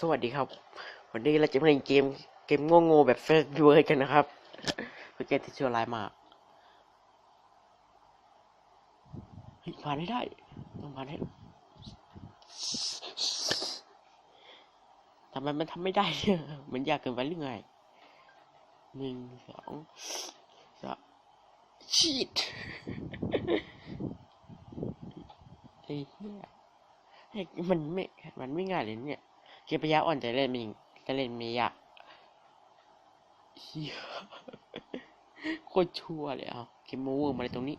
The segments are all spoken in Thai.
สวัสดีครับ วันนี้เราจะมาเล่นเกมเกมโง่ๆแบบเฟซบุ๊กกันนะครับเป็นเกมที่ชั่วร้ายมากผ่านให้ได้ต้องผ่านให้ทำไมมันทำไม่ได้เนี่ยมันยากเกินไปหรือไงหนึ่งสองสามชีตไอ้เหี้ยเฮ้ยมันไม่มันไม่ง่ายเลยเนี่ย เกมปัญญาอ่อนจะเล่นมันจะเล่นไม่ยากเหี้ยโคตรชั่วเลยอะเกมโอเวอร์มาเลยตรงนี้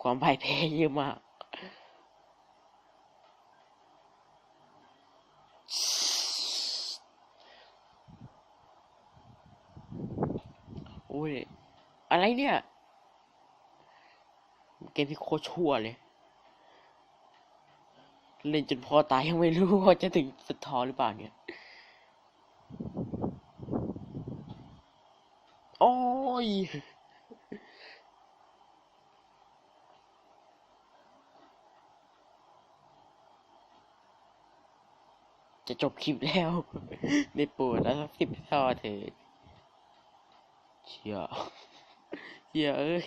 ความพ่ายแพ้เยอะมากโอ้ย อะไรเนี่ย เกมที่โคตรชั่วเลย เล่นจนพอตายยังไม่รู้ว่าจะถึงสุดท้อหรือเปล่าเนี่ย โอ้ย จะจบคลิปแล้วได้ปรดแล้วสิบท่อเถิดเชี่ยเชียเอ้ย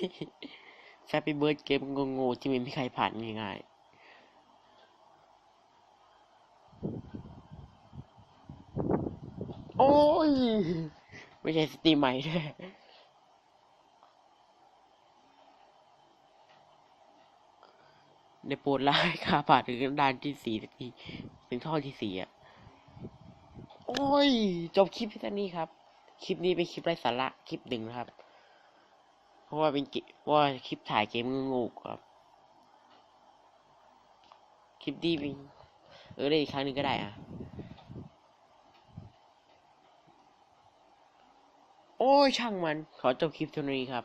แฟปปี้เบิร์ดเกมงงๆที่ไม่มีใครผ่านง่ายๆ โอ้ย ไม่ใช่สตรีมใหม่ด้วยในโปรดไล่คาผ่านถึงด่านที่สี่ทีถึงท่อที่สี่อะ โอ้ย จบคลิปแค่นี้ครับ คลิปนี้เป็นคลิปไร้สาระคลิปหนึ่งนะครับ เพราะว่าเป็นเกว่าคลิปถ่ายเกมงูๆครับ คลิปดีเป็น เออได้อีกครั้งหนึ่งก็ได้อะ โอ้ยช่างมัน ขอจบคลิปเท่านี้ครับ